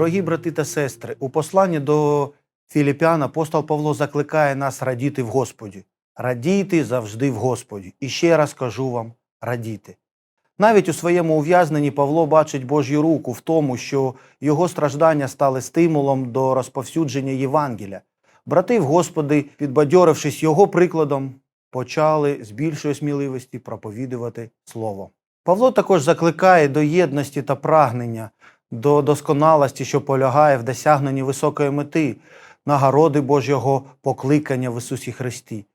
Дорогі брати та сестри, у посланні до Філіпян апостол Павло закликає нас радіти в Господі. Радійте завжди в Господі. І ще раз кажу вам радійте. Навіть у своєму ув'язненні Павло бачить Божю руку в тому, що його страждання стали стимулом до розповсюдження Євангелія. Брати в Господи, підбадьорившись його прикладом, почали з більшої сміливості проповідувати Слово. Павло також закликає до єдності та прагнення, до досконалості, що полягає в досягненні високої мети, нагороди Божого покликання в Ісусі Христі.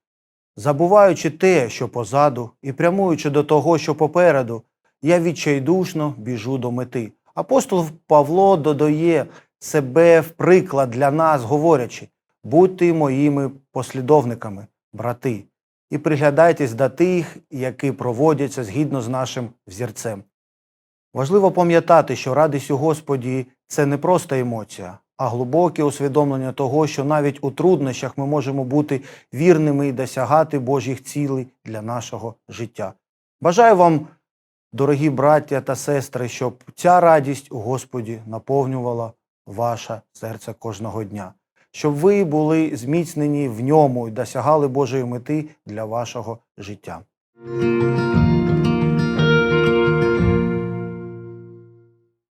Забуваючи те, що позаду, і прямуючи до того, що попереду, я відчайдушно біжу до мети. Апостол Павло додає себе в приклад для нас, говорячи: будьте моїми послідовниками, брати, і приглядайтесь до тих, які проводяться згідно з нашим взірцем. Важливо пам'ятати, що радість у Господі це не просто емоція, а глибоке усвідомлення того, що навіть у труднощах ми можемо бути вірними і досягати Божих цілей для нашого життя. Бажаю вам, дорогі браття та сестри, щоб ця радість у Господі наповнювала ваше серце кожного дня, щоб ви були зміцнені в ньому і досягали Божої мети для вашого життя.